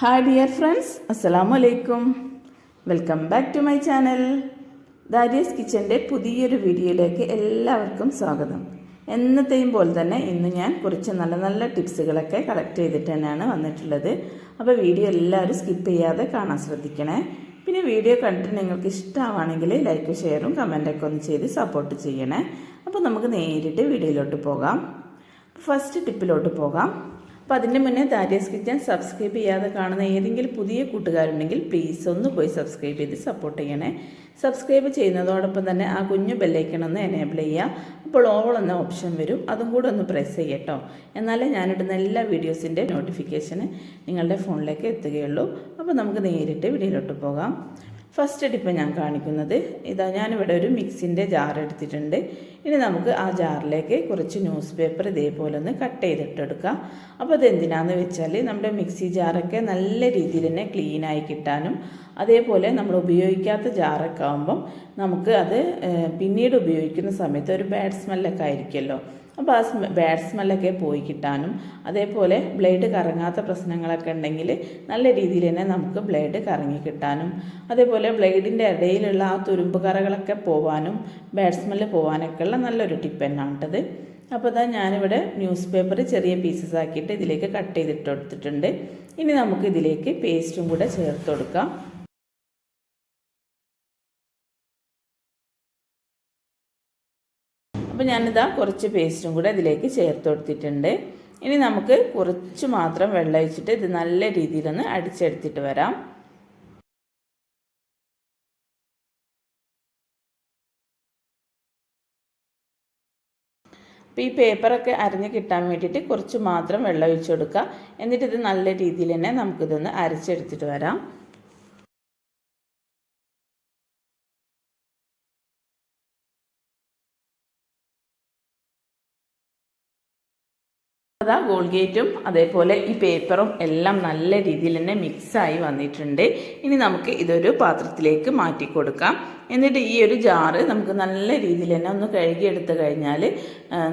Hi dear friends അസ്സലാമു അലൈക്കും welcome back to my channel Dariyas കിച്ചന്റെ പുതിയൊരു വീഡിയോയിലേക്ക് എല്ലാവർക്കും സ്വാഗതം. എന്നത്തെയും പോലെ തന്നെ ഇന്ന് ഞാൻ കുറച്ച് നല്ല നല്ല ടിപ്സുകളൊക്കെ കളക്ട് ചെയ്തിട്ട് തന്നെയാണ് വന്നിട്ടുള്ളത്. അപ്പോൾ വീഡിയോ എല്ലാവരും സ്കിപ്പ് ചെയ്യാതെ കാണാൻ ശ്രദ്ധിക്കണേ. പിന്നെ വീഡിയോ കണ്ടിട്ട് നിങ്ങൾക്ക് ഇഷ്ടമാണെങ്കിൽ ലൈക്ക് ഷെയറും കമന്റൊക്കെ ഒന്ന് ചെയ്ത് സപ്പോർട്ട് ചെയ്യണേ. അപ്പോൾ നമുക്ക് നേരിട്ട് വീഡിയോയിലോട്ട് പോകാം. ഫസ്റ്റ് ടിപ്പിലോട്ട് പോകാം. അപ്പോൾ അതിന്റെ മുന്നേ ദാരിയസ് കിച്ചൻ സബ്സ്ക്രൈബ് ചെയ്യാതെ കാണുന്ന ഏതെങ്കിലും പുതിയ കൂട്ടുകാരുണ്ടെങ്കിൽ പ്ലീസ് ഒന്ന് പോയി സബ്സ്ക്രൈബ് ചെയ്ത് സപ്പോർട്ട് ചെയ്യണേ. സബ്സ്ക്രൈബ് ചെയ്യുന്നതോടൊപ്പം തന്നെ ആ കുഞ്ഞു ബെല്ലൈക്കൺ ഒന്ന് എനേബിൾ ചെയ്യുക. അപ്പോൾ ഓൾ എന്ന ഓപ്ഷൻ വരും. അതും കൂടെ ഒന്ന് പ്രസ് ചെയ്യട്ടോ. എന്നാലേ ഞാനിടുന്ന എല്ലാ വീഡിയോസിന്റെ നോട്ടിഫിക്കേഷന് നിങ്ങളുടെ ഫോണിലേക്ക് എത്തുകയുള്ളൂ. അപ്പോൾ നമുക്ക് നേരിട്ട് വീഡിയോയിലോട്ട് പോകാം. ഫസ്റ്റ് ടിപ്പ് ഞാൻ കാണിക്കുന്നത്. ഇതാ ഞാനിവിടെ ഒരു മിക്സിന്റെ ജാർ എടുത്തിട്ടുണ്ട്. ഇനി നമുക്ക് ആ ജാറിലേക്ക് കുറച്ച് ന്യൂസ് പേപ്പർ ഇതേപോലെ ഒന്ന് കട്ട് ചെയ്തിട്ടെടുക്കാം. അപ്പോൾ അതെന്തിനാന്ന് വെച്ചാൽ നമ്മുടെ മിക്സി ജാറൊക്കെ നല്ല രീതിയിൽ തന്നെ ക്ലീനായി കിട്ടാനും അതേപോലെ നമ്മൾ ഉപയോഗിക്കാത്ത ജാറൊക്കെ ആകുമ്പം നമുക്ക് അത് പിന്നീട് ഉപയോഗിക്കുന്ന സമയത്ത് ഒരു ബാഡ് സ്മെല്ലൊക്കെ ആയിരിക്കുമല്ലോ. അപ്പോൾ ആ സ്മെ ബാഡ് സ്മെല്ലൊക്കെ പോയി കിട്ടാനും അതേപോലെ ബ്ലേഡ് കറങ്ങാത്ത പ്രശ്നങ്ങളൊക്കെ ഉണ്ടെങ്കിൽ നല്ല രീതിയിൽ തന്നെ നമുക്ക് ബ്ലേഡ് കറങ്ങി കിട്ടാനും അതേപോലെ ബ്ലേഡിന്റെ ഇടയിലുള്ള ആ തുരുമ്പ് കറകളൊക്കെ പോവാനും ബാഡ് സ്മെല്ല് പോകാനൊക്കെ ഉള്ള നല്ലൊരു ടിപ്പ് തന്നെയാണ് കേട്ടത്. അപ്പോൾ ഇതാ ഞാനിവിടെ ന്യൂസ് പേപ്പർ ചെറിയ പീസസ് ആക്കിയിട്ട് ഇതിലേക്ക് കട്ട് ചെയ്തിട്ട് കൊടുത്തിട്ടുണ്ട്. ഇനി നമുക്ക് ഇതിലേക്ക് പേസ്റ്റും കൂടെ ചേർത്ത് കൊടുക്കാം. അപ്പോൾ ഞാനിതാ കുറച്ച് പേസ്റ്റും കൂടെ ഇതിലേക്ക് ചേർത്ത് കൊടുത്തിട്ടുണ്ട്. ഇനി നമുക്ക് കുറച്ച് മാത്രം വെള്ളം ഒഴിച്ചിട്ട് ഇത് നല്ല രീതിയിലൊന്ന് അടിച്ചെടുത്തിട്ട് വരാം. അപ്പോൾ ഈ പേപ്പറൊക്കെ അരിഞ്ഞ് കിട്ടാൻ വേണ്ടിയിട്ട് കുറച്ച് മാത്രം വെള്ളം ഒഴിച്ചു കൊടുക്കുക. എന്നിട്ട് ഇത് നല്ല രീതിയിൽ തന്നെ നമുക്കിതൊന്ന് അരച്ചെടുത്തിട്ട് വരാം. അതാ ഗോൾഗേറ്റും അതേപോലെ ഈ പേപ്പറും എല്ലാം നല്ല രീതിയിൽ തന്നെ മിക്സായി വന്നിട്ടുണ്ട്. ഇനി നമുക്ക് ഇതൊരു പാത്രത്തിലേക്ക് മാറ്റി കൊടുക്കാം എന്നിട്ട് ഈ ഒരു ജാറ് നമുക്ക് നല്ല രീതിയിൽ തന്നെ ഒന്ന് കഴുകിയെടുത്ത് കഴിഞ്ഞാൽ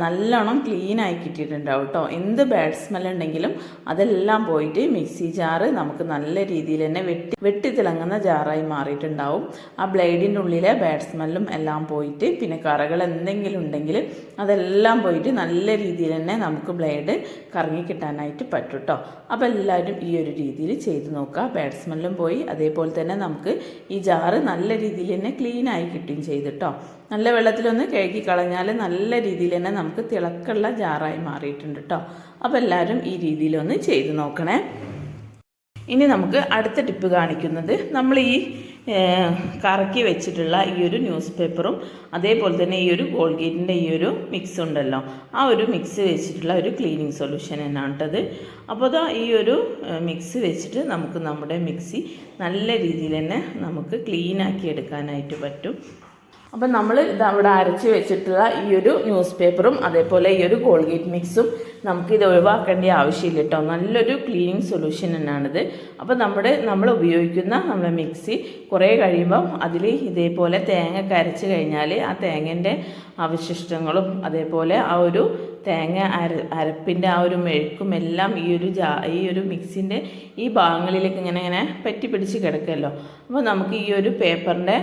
നല്ലോണം ക്ലീൻ ആയി കിട്ടിയിട്ടുണ്ടാവും കേട്ടോ എന്ത് ബാഡ് സ്മെൽ ഉണ്ടെങ്കിലും അതെല്ലാം പോയിട്ട് മിക്സി ജാറ് നമുക്ക് നല്ല രീതിയിൽ തന്നെ വെട്ടി വെട്ടി തിളങ്ങുന്ന ജാറായി മാറിയിട്ടുണ്ടാവും. ആ ബ്ലേഡിന്റെ ഉള്ളിലെ ബാഡ് സ്മെല്ലും എല്ലാം പോയിട്ട് പിന്നെ കറകൾ എന്തെങ്കിലും ഉണ്ടെങ്കിൽ അതെല്ലാം പോയിട്ട് നല്ല രീതിയിൽ തന്നെ നമുക്ക് ബ്ലേഡ് കറങ്ങി കിട്ടാനായിട്ട് പറ്റും കേട്ടോ അപ്പോൾ എല്ലാവരും ഈ ഒരു രീതിയിൽ ചെയ്ത് നോക്കുക. ബാഡ് സ്മെല്ലും പോയി. അതേപോലെ തന്നെ നമുക്ക് ഈ ജാറ് നല്ല രീതിയിൽ തന്നെ ക്ലീൻ ആയി കിട്ടുകയും ചെയ്തിട്ടോ നല്ല വെള്ളത്തിലൊന്ന് കഴുകി കളഞ്ഞാൽ നല്ല രീതിയിൽ തന്നെ നമുക്ക് തിളക്കുള്ള ജാറായി മാറിയിട്ടുണ്ട് കേട്ടോ അപ്പോൾ എല്ലാവരും ഈ രീതിയിലൊന്ന് ചെയ്ത് നോക്കണേ. ഇനി നമുക്ക് അടുത്ത ടിപ്പ് കാണിക്കുന്നത്. നമ്മൾ ഈ കറക്കി വെച്ചിട്ടുള്ള ഈ ഒരു ന്യൂസ് പേപ്പറും അതേപോലെ തന്നെ ഈ ഒരു കോൾഗേറ്റിന്റെ ഈ ഒരു മിക്സ് ഉണ്ടല്ലോ. ആ ഒരു മിക്സ് വെച്ചിട്ടുള്ള ഒരു ക്ലീനിങ് സൊല്യൂഷൻ തന്നെയാണ് കേട്ടത് അപ്പോൾ അതാ ഈ ഒരു മിക്സ് വെച്ചിട്ട് നമുക്ക് നമ്മുടെ മിക്സി നല്ല രീതിയിൽ തന്നെ നമുക്ക് ക്ലീനാക്കി എടുക്കാനായിട്ട് പറ്റും. അപ്പം നമ്മൾ ഇത് അവിടെ അരച്ച് വെച്ചിട്ടുള്ള ഈ ഒരു ന്യൂസ് പേപ്പറും അതേപോലെ ഈ ഒരു കോൾഗേറ്റ് മിക്സും നമുക്കിത് ഒഴിവാക്കേണ്ട ആവശ്യമില്ല കേട്ടോ. നല്ലൊരു ക്ലീനിങ് സൊല്യൂഷൻ തന്നെയാണിത്. അപ്പോൾ നമ്മുടെ നമ്മൾ ഉപയോഗിക്കുന്ന നമ്മുടെ മിക്സി കുറേ കഴിയുമ്പം അതിൽ ഇതേപോലെ തേങ്ങ കരച്ച് കഴിഞ്ഞാൽ ആ തേങ്ങന്റെ അവശിഷ്ടങ്ങളും അതേപോലെ ആ ഒരു തേങ്ങ അര അരപ്പിന്റെ ആ ഒരു മെഴുക്കും എല്ലാം ഈ ഒരു ജാ ഈ ഒരു മിക്സിന്റെ ഈ ഭാഗങ്ങളിലേക്ക് ഇങ്ങനെ ഇങ്ങനെ പറ്റി പിടിച്ച് കിടക്കുമല്ലോ അപ്പോൾ നമുക്ക് ഈ ഒരു പേപ്പറിന്റെ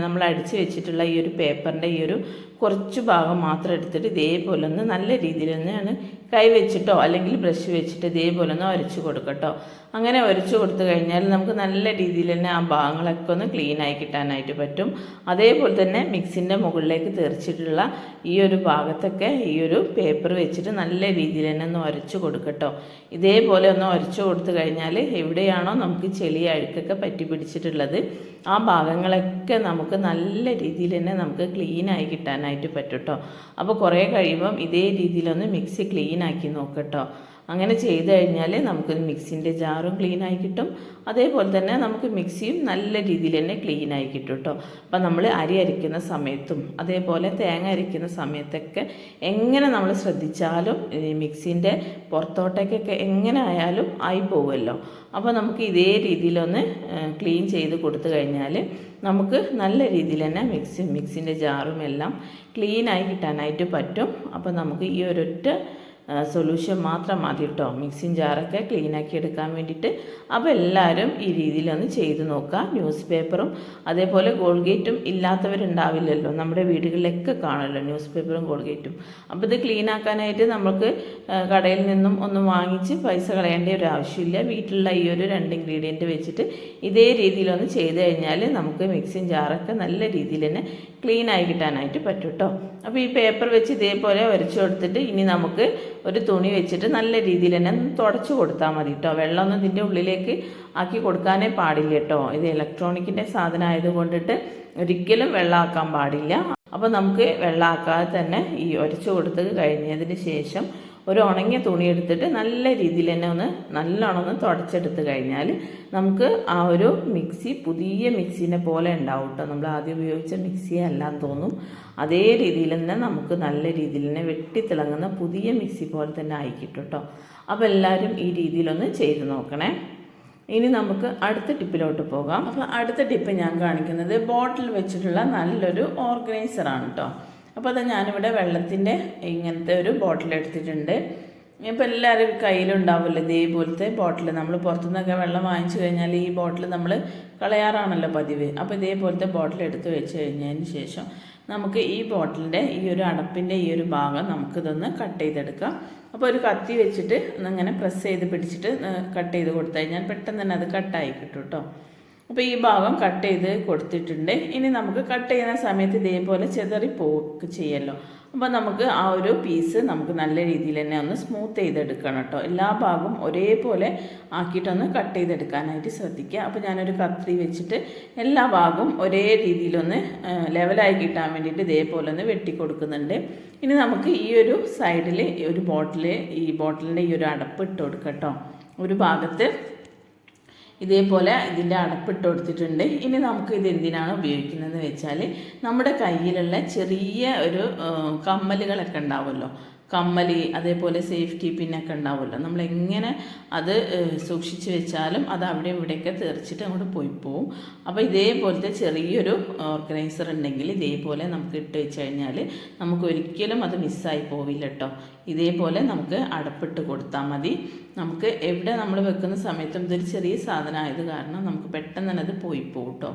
നമ്മൾ അടിച്ച് വെച്ചിട്ടുള്ള ഈ ഒരു പേപ്പറിന്റെ ഈ ഒരു കുറച്ച് ഭാഗം മാത്രം എടുത്തിട്ട് ഇതേപോലെ ഒന്ന് നല്ല രീതിയിൽ തന്നെയാണ് കൈ വെച്ചിട്ടോ അല്ലെങ്കിൽ ബ്രഷ് വെച്ചിട്ട് ഇതേപോലെ ഒന്ന് ഉരച്ച് കൊടുക്കട്ടോ. അങ്ങനെ ഉരച്ച് കൊടുത്തു കഴിഞ്ഞാൽ നമുക്ക് നല്ല രീതിയിൽ തന്നെ ആ ഭാഗങ്ങളൊക്കെ ഒന്ന് ക്ലീൻ ആയി കിട്ടാനായിട്ട് പറ്റും. അതേപോലെ തന്നെ മിക്സിന്റെ മുകളിലേക്ക് തെറിച്ചിട്ടുള്ള ഈ ഒരു ഭാഗത്തൊക്കെ ഈ ഒരു പേപ്പർ വെച്ചിട്ട് നല്ല രീതിയിൽ തന്നെ ഒന്ന് ഉരച്ച് കൊടുക്കട്ടോ. ഇതേപോലെ ഒന്ന് ഉരച്ച് കൊടുത്തു കഴിഞ്ഞാൽ എവിടെയാണോ നമുക്ക് ചെളി അഴുക്കൊക്കെ പറ്റി പിടിച്ചിട്ടുള്ളത് ആ ഭാഗങ്ങളൊക്കെ നമുക്ക് നല്ല രീതിയിൽ തന്നെ നമുക്ക് ക്ലീൻ ആയി കിട്ടാനായിട്ട് പറ്റും കേട്ടോ അപ്പോൾ കുറേ കഴിയുമ്പം ഇതേ രീതിയിലൊന്ന് മിക്സി ക്ലീൻ ആക്കി നോക്കട്ടോ അങ്ങനെ ചെയ്ത് കഴിഞ്ഞാൽ നമുക്ക് മിക്സിന്റെ ജാറും ക്ലീനായി കിട്ടും. അതേപോലെ തന്നെ നമുക്ക് മിക്സിയും നല്ല രീതിയിൽ തന്നെ ക്ലീനായി കിട്ടും കേട്ടോ. അപ്പം നമ്മൾ അരി അരിക്കുന്ന സമയത്തും അതേപോലെ തേങ്ങ അരിക്കുന്ന സമയത്തൊക്കെ എങ്ങനെ നമ്മൾ ശ്രദ്ധിച്ചാലും മിക്സിന്റെ പുറത്തോട്ടേക്കൊക്കെ എങ്ങനെ ആയാലും ആയി പോകുമല്ലോ അപ്പോൾ നമുക്ക് ഇതേ രീതിയിലൊന്ന് ക്ലീൻ ചെയ്ത് കൊടുത്തു കഴിഞ്ഞാൽ നമുക്ക് നല്ല രീതിയിൽ തന്നെ മിക്സി മിക്സിന്റെ ജാറും എല്ലാം ക്ലീനായി കിട്ടാനായിട്ട് പറ്റും. അപ്പോൾ നമുക്ക് ഈ ഒരൊറ്റ സൊല്യൂഷൻ മാത്രം മതി കേട്ടോ മിക്സിങ് ജാറൊക്കെ ക്ലീനാക്കി എടുക്കാൻ വേണ്ടിയിട്ട്. അപ്പോൾ എല്ലാവരും ഈ രീതിയിലൊന്ന് ചെയ്ത് നോക്കുക ന്യൂസ് പേപ്പറും അതേപോലെ ഗോൾഗേറ്റും ഇല്ലാത്തവരുണ്ടാവില്ലല്ലോ. നമ്മുടെ വീടുകളിലൊക്കെ കാണുമല്ലോ ന്യൂസ് പേപ്പറും ഗോൾഗേറ്റും അപ്പോൾ ഇത് ക്ലീനാക്കാനായിട്ട് നമുക്ക് കടയിൽ നിന്നും ഒന്നും വാങ്ങിച്ച് പൈസ കളയേണ്ട ഒരു ആവശ്യമില്ല. വീട്ടിലുള്ള ഈ ഒരു രണ്ട് ഇൻഗ്രീഡിയന്റ് വെച്ചിട്ട് ഇതേ രീതിയിലൊന്ന് ചെയ്ത് കഴിഞ്ഞാൽ നമുക്ക് മിക്സിങ് ജാറൊക്കെ നല്ല രീതിയിൽ തന്നെ ക്ലീനായി കിട്ടാനായിട്ട് പറ്റും കേട്ടോ അപ്പോൾ ഈ പേപ്പർ വെച്ച് ഇതേപോലെ വരച്ചു കൊടുത്തിട്ട് ഇനി നമുക്ക് ഒരു തുണി വെച്ചിട്ട് നല്ല രീതിയിൽ തന്നെ തുടച്ചു കൊടുത്താൽ മതി കേട്ടോ വെള്ളമൊന്നും ഇതിന്റെ ഉള്ളിലേക്ക് ആക്കി കൊടുക്കാനേ പാടില്ല കേട്ടോ ഇത് ഇലക്ട്രോണിക്കിന്റെ സാധനം ആയതുകൊണ്ടിട്ട് ഒരിക്കലും വെള്ളമാക്കാൻ പാടില്ല. അപ്പോൾ നമുക്ക് വെള്ളമാക്കാതെ തന്നെ ഈ ഉരച്ചു കൊടുത്ത് കഴിഞ്ഞതിന് ശേഷം ഒരു ഉണങ്ങിയ തുണി എടുത്തിട്ട് നല്ല രീതിയിൽ തന്നെ ഒന്ന് നല്ലോണം ഒന്ന് തുടച്ചെടുത്ത് കഴിഞ്ഞാൽ നമുക്ക് ആ ഒരു മിക്സി പുതിയ മിക്സിനെ പോലെ ഉണ്ടാവും കേട്ടോ നമ്മൾ ആദ്യം ഉപയോഗിച്ച മിക്സി അല്ലാന്ന് തോന്നും. അതേ രീതിയിൽ തന്നെ നമുക്ക് നല്ല രീതിയിൽ തന്നെ വെട്ടിത്തിളങ്ങുന്ന പുതിയ മിക്സി പോലെ തന്നെ ആയിക്കിട്ടും കേട്ടോ അപ്പോൾ എല്ലാവരും ഈ രീതിയിലൊന്ന് ചെയ്ത് നോക്കണേ. ഇനി നമുക്ക് അടുത്ത ടിപ്പിലോട്ട് പോകാം. അപ്പോൾ അടുത്ത ടിപ്പ് ഞാൻ കാണിക്കുന്നത് ബോട്ടിൽ വെച്ചിട്ടുള്ള നല്ലൊരു ഓർഗനൈസറാണ് കേട്ടോ അപ്പോൾ അത് ഞാനിവിടെ വെള്ളത്തിന്റെ ഇങ്ങനത്തെ ഒരു ബോട്ടിൽ എടുത്തിട്ടുണ്ട്. ഇപ്പോൾ എല്ലാവരും കയ്യിലുണ്ടാവുമല്ലോ ഇതേപോലത്തെ ബോട്ടിൽ നമ്മൾ പുറത്തുനിന്നൊക്കെ വെള്ളം വാങ്ങിച്ചു കഴിഞ്ഞാൽ ഈ ബോട്ടിൽ നമ്മൾ കളയാറാണല്ലോ പതിവ്. അപ്പോൾ ഇതേപോലത്തെ ബോട്ടിൽ എടുത്ത് വെച്ച് കഴിഞ്ഞതിന് ശേഷം നമുക്ക് ഈ ബോട്ടിലിന്റെ ഈ ഒരു അടപ്പിന്റെ ഈ ഒരു ഭാഗം നമുക്കിതൊന്ന് കട്ട് ചെയ്തെടുക്കാം. അപ്പോൾ ഒരു കത്തി വെച്ചിട്ട് ഇങ്ങനെ പ്രസ് ചെയ്ത് പിടിച്ചിട്ട് കട്ട് ചെയ്ത് കൊടുത്തു കഴിഞ്ഞാൽ പെട്ടെന്ന് തന്നെ അത് കട്ടായി കിട്ടും കേട്ടോ അപ്പോൾ ഈ ഭാഗം കട്ട് ചെയ്ത് കൊടുത്തിട്ടുണ്ട്. ഇനി നമുക്ക് കട്ട് ചെയ്യുന്ന സമയത്ത് ഇതേപോലെ ചെതറി പോക്ക് ചെയ്യല്ലോ. അപ്പോൾ നമുക്ക് ആ ഒരു പീസ് നമുക്ക് നല്ല രീതിയിൽ തന്നെ ഒന്ന് സ്മൂത്ത് ചെയ്തെടുക്കണം കേട്ടോ. എല്ലാ ഭാഗവും ഒരേപോലെ ആക്കിയിട്ടൊന്ന് കട്ട് ചെയ്തെടുക്കാനായിട്ട് ശ്രദ്ധിക്കുക. അപ്പോൾ ഞാനൊരു കത്രി വെച്ചിട്ട് എല്ലാ ഭാഗവും ഒരേ രീതിയിലൊന്ന് ലെവലായി കിട്ടാൻ വേണ്ടിയിട്ട് ഇതേപോലെ ഒന്ന് വെട്ടി കൊടുക്കുന്നുണ്ട്. ഇനി നമുക്ക് ഈ ഒരു സൈഡിൽ ഒരു ബോട്ടിൽ ഈ ബോട്ടിലിന്റെ ഈ ഒരു അടപ്പ് ഇട്ട് കൊടുക്കാം കേട്ടോ. ഒരു ഭാഗത്ത് ഇതേപോലെ ഇതിന്റെ അടപ്പിട്ട് കൊടുത്തിട്ടുണ്ട്. ഇനി നമുക്ക് ഇത് എന്തിനാണ് ഉപയോഗിക്കുന്നതെന്ന് വെച്ചാൽ നമ്മുടെ കയ്യിലുള്ള ചെറിയ ഒരു കമ്മലുകളൊക്കെ ഉണ്ടാവുമല്ലോ. കമ്മലി അതേപോലെ സേഫ്റ്റി പിന്നൊക്കെ ഉണ്ടാവുമല്ലോ. നമ്മൾ എങ്ങനെ അത് സൂക്ഷിച്ചു വെച്ചാലും അത് അവിടെ ഇവിടെയൊക്കെ തെറിച്ചിട്ട് അങ്ങോട്ട് പോയി പോവും. അപ്പോൾ ഇതേപോലത്തെ ചെറിയൊരു ഓർഗനൈസർ ഉണ്ടെങ്കിൽ ഇതേപോലെ നമുക്ക് ഇട്ട് വെച്ച് കഴിഞ്ഞാൽ നമുക്ക് ഒരിക്കലും അത് മിസ്സായി പോവില്ല കേട്ടോ ഇതേപോലെ നമുക്ക് അടപ്പിട്ട് കൊടുത്താൽ മതി. നമുക്ക് എവിടെ നമ്മൾ വെക്കുന്ന സമയത്തും ഇതൊരു ചെറിയ സാധനമായത് കാരണം നമുക്ക് പെട്ടെന്ന് തന്നെ അത് പോയി പോകും കേട്ടോ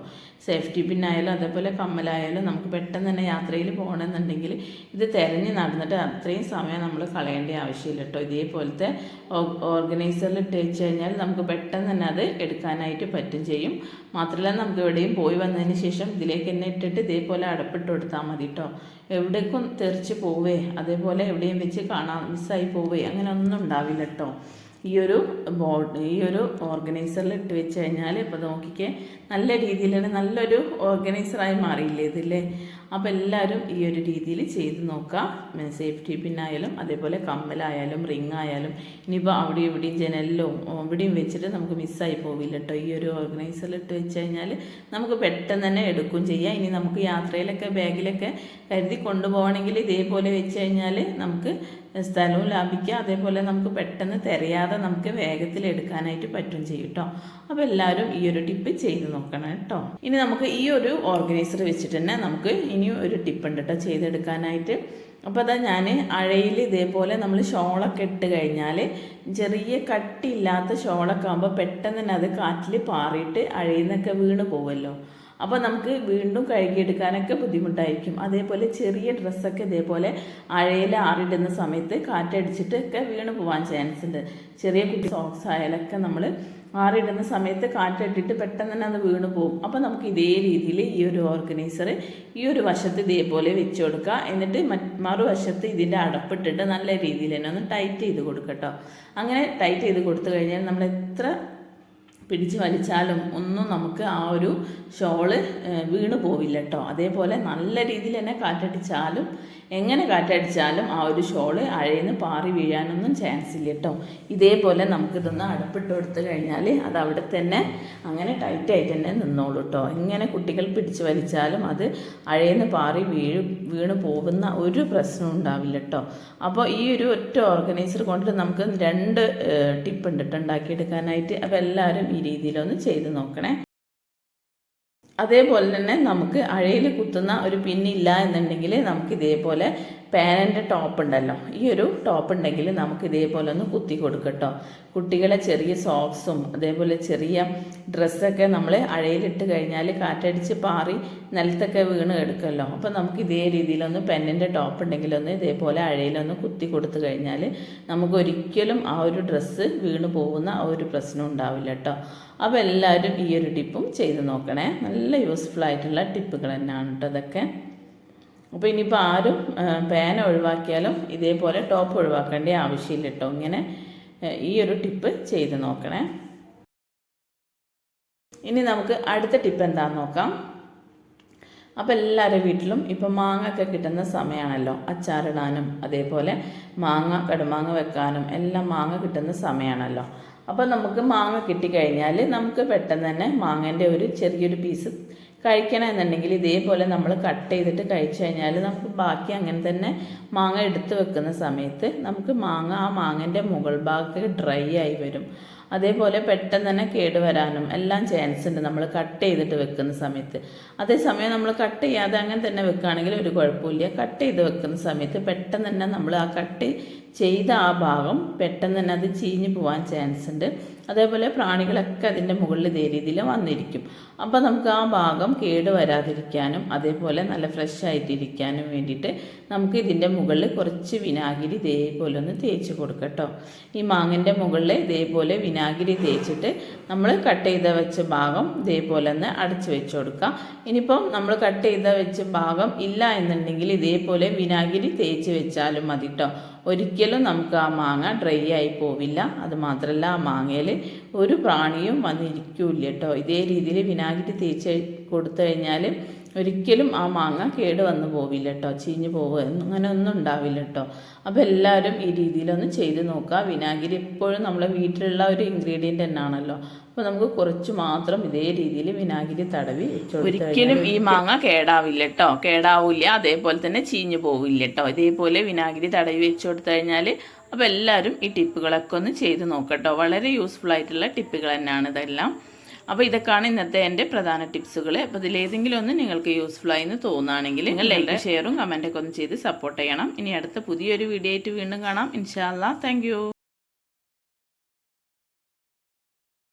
സേഫ്റ്റി പിന്നായാലും അതേപോലെ കമ്മലായാലും നമുക്ക് പെട്ടെന്ന് തന്നെ യാത്രയിൽ പോകണമെന്നുണ്ടെങ്കിൽ ഇത് തിരഞ്ഞ് നടന്നിട്ട് അത്രയും സമയം നമ്മൾ കളയേണ്ട ആവശ്യമില്ല കേട്ടോ ഇതേപോലത്തെ ഓർഗനൈസറിൽ ഇട്ട് വെച്ച് കഴിഞ്ഞാൽ നമുക്ക് പെട്ടെന്ന് തന്നെ അത് എടുക്കാനായിട്ട് പറ്റും ചെയ്യും. മാത്രമല്ല നമുക്ക് എവിടെയും പോയി വന്നതിന് ശേഷം ഇതിലേക്ക് തന്നെ ഇട്ടിട്ട് ഇതേപോലെ അടപ്പിട്ട് കൊടുത്താൽ മതി കേട്ടോ എവിടേക്കും തെറിച്ച് പോവേ അതേപോലെ എവിടെയും വെച്ച് കാണാൻ മിസ്സായി പോവേ അങ്ങനെ ഒന്നും ഉണ്ടാവില്ല കേട്ടോ ഈ ഒരു ബോർഡ് ഈ ഒരു ഓർഗനൈസറിൽ ഇട്ട് വെച്ച് കഴിഞ്ഞാൽ ഇപ്പോൾ നോക്കിക്കേ നല്ല രീതിയിൽ നല്ലൊരു ഓർഗനൈസറായി മാറിയില്ലേ ഇതില്ലേ? അപ്പോൾ എല്ലാവരും ഈ ഒരു രീതിയിൽ ചെയ്ത് നോക്കുക സേഫ്റ്റി പിന്നായാലും അതേപോലെ കമ്മലായാലും റിംഗ് ആയാലും ഇനിയിപ്പോൾ അവിടെ ഇവിടെയും ജനലിലോ ഇവിടെയും വെച്ചിട്ട് നമുക്ക് മിസ്സായി പോവില്ല കേട്ടോ ഈ ഒരു ഓർഗനൈസറിൽ ഇട്ട് വെച്ച് കഴിഞ്ഞാൽ നമുക്ക് പെട്ടെന്ന് തന്നെ എടുക്കുകയും ചെയ്യാം. ഇനി നമുക്ക് യാത്രയിലൊക്കെ ബാഗിലൊക്കെ കരുതി കൊണ്ടുപോകണമെങ്കിൽ ഇതേപോലെ വെച്ച് കഴിഞ്ഞാൽ നമുക്ക് സ്ഥലവും ലാഭിക്കുക. അതേപോലെ നമുക്ക് പെട്ടെന്ന് തിരയാതെ നമുക്ക് വേഗത്തിൽ എടുക്കാനായിട്ട് പറ്റും ചെയ്യും കേട്ടോ അപ്പോൾ എല്ലാവരും ഈ ഒരു ടിപ്പ് ചെയ്ത് നോക്കണം കേട്ടോ ഇനി നമുക്ക് ഈ ഒരു ഓർഗനൈസർ വെച്ചിട്ട് തന്നെ നമുക്ക് ഇനിയും ഒരു ടിപ്പ് ഉണ്ട് കേട്ടോ ചെയ്തെടുക്കാനായിട്ട്. അപ്പോൾ അതാ ഞാൻ അഴയിൽ ഇതേപോലെ നമ്മൾ ഷോളൊക്കെ ഇട്ട് കഴിഞ്ഞാൽ ചെറിയ കട്ടിയില്ലാത്ത ഷോളൊക്കെ ആകുമ്പോൾ പെട്ടെന്ന് തന്നെ അത് കാറ്റിൽ പാറിയിട്ട് അഴയിൽ നിന്നൊക്കെ വീണ് പോവുമല്ലോ അപ്പോൾ നമുക്ക് വീണ്ടും കഴുകിയെടുക്കാനൊക്കെ ബുദ്ധിമുട്ടായിരിക്കും. അതേപോലെ ചെറിയ ഡ്രസ്സൊക്കെ ഇതേപോലെ അഴയിൽ ആറിടുന്ന സമയത്ത് കാറ്റടിച്ചിട്ട് ഒക്കെ വീണ് പോകാൻ ചാൻസ് ഉണ്ട്. ചെറിയ കുട്ടി സോക്സ് ആയാലൊക്കെ നമ്മൾ ആറിടുന്ന സമയത്ത് കാറ്റിട്ടിട്ട് പെട്ടെന്ന് തന്നെ അത് വീണ് പോകും അപ്പോൾ നമുക്ക് ഇതേ രീതിയിൽ ഈ ഒരു ഓർഗനൈസർ ഈ ഒരു വശത്ത് ഇതേപോലെ വെച്ച് കൊടുക്കുക എന്നിട്ട് മറുവശത്ത് ഇതിന്റെ അടപ്പിട്ടിട്ട് നല്ല രീതിയിൽ തന്നെ ഒന്ന് ടൈറ്റ് ചെയ്ത് കൊടുക്കട്ടോ അങ്ങനെ ടൈറ്റ് ചെയ്ത് കൊടുത്തു കഴിഞ്ഞാൽ നമ്മൾ എത്ര പിടിച്ച് വലിച്ചാലും ഒന്നും നമുക്ക് ആ ഒരു ഷോൾ വീണ് പോവില്ല കേട്ടോ അതേപോലെ നല്ല രീതിയിൽ തന്നെ കാറ്റടിച്ചാലും എങ്ങനെ കാറ്റടിച്ചാലും ആ ഒരു ഷോൾ അഴയിന്ന് പാറി വീഴാനൊന്നും ചാൻസ് ഇല്ല കേട്ടോ ഇതേപോലെ നമുക്കിതൊന്ന് അടുപ്പിട്ട് കൊടുത്തു കഴിഞ്ഞാൽ അത് അവിടെ തന്നെ അങ്ങനെ ടൈറ്റായിട്ട് തന്നെ നിന്നോളൂ കേട്ടോ ഇങ്ങനെ കുട്ടികൾ പിടിച്ച് വലിച്ചാലും അത് അഴയിന്ന് പാറി വീഴും വീണ് പോകുന്ന ഒരു പ്രശ്നവും ഉണ്ടാവില്ല കേട്ടോ അപ്പോൾ ഈ ഒരു ഒറ്റ ഓർഗനൈസർ കൊണ്ട് നമുക്ക് രണ്ട് ടിപ്പ് ഉണ്ട് കേട്ടോ ഉണ്ടാക്കിയെടുക്കാനായിട്ട്. അപ്പോൾ എല്ലാവരും ഈ രീതിയിലൊന്ന് ചെയ്ത് നോക്കണേ. അതേപോലെ തന്നെ നമുക്ക് അഴയിൽ കുത്തുന്ന ഒരു പിന്നില്ല എന്നുണ്ടെങ്കിൽ നമുക്ക് ഇതേപോലെ പാനന്റെ ടോപ്പ് ഉണ്ടല്ലോ. ഈ ഒരു ടോപ്പ് ഉണ്ടെങ്കിൽ നമുക്ക് ഇതേപോലെ ഒന്ന് കുത്തി കൊടുക്കട്ടോ കുട്ടികളെ ചെറിയ സോക്സും അതേപോലെ ചെറിയ ഡ്രസ്സൊക്കെ നമ്മൾ അഴയിലിട്ട് കഴിഞ്ഞാൽ കാറ്റടിച്ച് പാറി നിലത്തൊക്കെ വീണ് എടുക്കല്ലോ. അപ്പോൾ നമുക്ക് ഇതേ രീതിയിലൊന്ന് പെന്നിന്റെ ടോപ്പ് ഉണ്ടെങ്കിലൊന്ന് ഇതേപോലെ അഴയിലൊന്ന് കുത്തി കൊടുത്തു കഴിഞ്ഞാൽ നമുക്ക് ഒരിക്കലും ആ ഒരു ഡ്രസ്സ് വീണ് പോകുന്ന ആ ഒരു പ്രശ്നം ഉണ്ടാവില്ല കേട്ടോ അപ്പോൾ എല്ലാവരും ഈ ഒരു ടിപ്പും ചെയ്ത് നോക്കണേ. നല്ല യൂസ്ഫുൾ ആയിട്ടുള്ള ടിപ്പുകൾ തന്നെയാണ് കേട്ടോ ഇതൊക്കെ. അപ്പോൾ ഇനിയിപ്പോൾ ആരും പേന ഒഴിവാക്കിയാലും ഇതേപോലെ ടോപ്പ് ഒഴിവാക്കേണ്ട ആവശ്യമില്ല കേട്ടോ ഇങ്ങനെ ഈ ഒരു ടിപ്പ് ചെയ്ത് നോക്കണേ. ഇനി നമുക്ക് അടുത്ത ടിപ്പ് എന്താണെന്ന് നോക്കാം. അപ്പോൾ എല്ലാവരുടെ വീട്ടിലും ഇപ്പം മാങ്ങ ഒക്കെ കിട്ടുന്ന സമയമാണല്ലോ അച്ചാറിടാനും അതേപോലെ മാങ്ങ കടുമാങ്ങ വെക്കാനും എല്ലാം മാങ്ങ കിട്ടുന്ന സമയമാണല്ലോ അപ്പോൾ നമുക്ക് മാങ്ങ കിട്ടിക്കഴിഞ്ഞാൽ നമുക്ക് പെട്ടെന്ന് തന്നെ മാങ്ങേന്റെ ഒരു ചെറിയൊരു പീസ് കഴിക്കണമെന്നുണ്ടെങ്കിൽ ഇതേപോലെ നമ്മൾ കട്ട് ചെയ്തിട്ട് കഴിച്ചു കഴിഞ്ഞാൽ നമുക്ക് ബാക്കി അങ്ങനെ തന്നെ മാങ്ങ എടുത്ത് വെക്കുന്ന സമയത്ത് നമുക്ക് മാങ്ങ ആ മാങ്ങന്റെ മുകൾ ഭാഗത്ത് ഡ്രൈ ആയി വരും. അതേപോലെ പെട്ടെന്ന് തന്നെ കേടുവരാനും എല്ലാം ചാൻസ് ഉണ്ട് നമ്മൾ കട്ട് ചെയ്തിട്ട് വെക്കുന്ന സമയത്ത്. അതേസമയം നമ്മൾ കട്ട് ചെയ്യാതെ അങ്ങനെ തന്നെ വെക്കുകയാണെങ്കിൽ ഒരു കുഴപ്പമില്ല. കട്ട് ചെയ്ത് വെക്കുന്ന സമയത്ത് പെട്ടെന്ന് തന്നെ നമ്മൾ ആ കട്ട് ചെയ്ത ആ ഭാഗം പെട്ടെന്ന് തന്നെ അത് ചീഞ്ഞു പോകാൻ ചാൻസ് ഉണ്ട്. അതേപോലെ പ്രാണികളൊക്കെ അതിന്റെ മുകളിൽ ഇതേ രീതിയിൽ വന്നിരിക്കും. അപ്പോൾ നമുക്ക് ആ ഭാഗം കേട് വരാതിരിക്കാനും അതേപോലെ നല്ല ഫ്രഷ് ആയിട്ടിരിക്കാനും വേണ്ടിയിട്ട് നമുക്ക് ഇതിന്റെ മുകളിൽ കുറച്ച് വിനാഗിരി ഇതേപോലെ ഒന്ന് തേച്ച് കൊടുക്കട്ടോ. ഈ മാങ്ങിന്റെ മുകളിൽ ഇതേപോലെ വിനാഗിരി തേച്ചിട്ട് നമ്മൾ കട്ട് ചെയ്ത വെച്ച ഭാഗം ഇതേപോലെ ഒന്ന് അടച്ച് വെച്ച് കൊടുക്കുക. ഇനിയിപ്പം നമ്മൾ കട്ട് ചെയ്ത വെച്ച ഭാഗം ഇല്ല എന്നുണ്ടെങ്കിൽ ഇതേപോലെ വിനാഗിരി തേച്ച് വെച്ചാലും മതി കേട്ടോ ഒരിക്കലും നമുക്ക് ആ മാങ്ങ ഡ്രൈ ആയി പോവില്ല. അത് മാത്രമല്ല ആ മാങ്ങയിൽ ഒരു പ്രാണിയും വന്നിരിക്കില്ല കേട്ടോ ഇതേ രീതിയിൽ വിനാഗിരി തേച്ച് കൊടുത്തു കഴിഞ്ഞാൽ ഒരിക്കലും ആ മാങ്ങ കേട് വന്നു പോവില്ല കേട്ടോ ചീഞ്ഞ് പോവുക അങ്ങനെ ഒന്നും ഉണ്ടാവില്ല കേട്ടോ അപ്പോൾ എല്ലാവരും ഈ രീതിയിലൊന്ന് ചെയ്ത് നോക്കുക വിനാഗിരി എപ്പോഴും നമ്മളെ വീട്ടിലുള്ള ഒരു ഇൻഗ്രീഡിയന്റ് തന്നെയാണല്ലോ അപ്പോൾ നമുക്ക് കുറച്ച് മാത്രം ഇതേ രീതിയിൽ വിനാഗിരി തടവി ഒരിക്കലും ഈ മാങ്ങ കേടാവില്ല കേട്ടോ കേടാവില്ല. അതേപോലെ തന്നെ ചീഞ്ഞു പോവില്ല കേട്ടോ ഇതേപോലെ വിനാഗിരി തടവി വെച്ചു കൊടുത്തു കഴിഞ്ഞാൽ അപ്പോൾ എല്ലാവരും ഈ ടിപ്പുകളൊക്കെ ഒന്ന് ചെയ്ത് നോക്കട്ടോ വളരെ യൂസ്ഫുൾ ആയിട്ടുള്ള ടിപ്പുകൾ തന്നെയാണ് ഇതെല്ലാം. അപ്പോൾ ഇതൊക്കെയാണ് ഇന്നത്തെ എന്റെ പ്രധാന ടിപ്സുകൾ അപ്പോൾ ഇതിലേതെങ്കിലും ഒന്ന് നിങ്ങൾക്ക് യൂസ്ഫുൾ ആയി എന്ന് തോന്നുകയാണെങ്കിൽ നിങ്ങൾ ലൈക്ക് ഷെയറും കമന്റൊക്കെ ഒന്ന് ചെയ്ത് സപ്പോർട്ട് ചെയ്യണം. ഇനി അടുത്ത പുതിയൊരു വീഡിയോ ആയിട്ട് വീണ്ടും കാണാം. ഇൻഷാല്ലാ താങ്ക്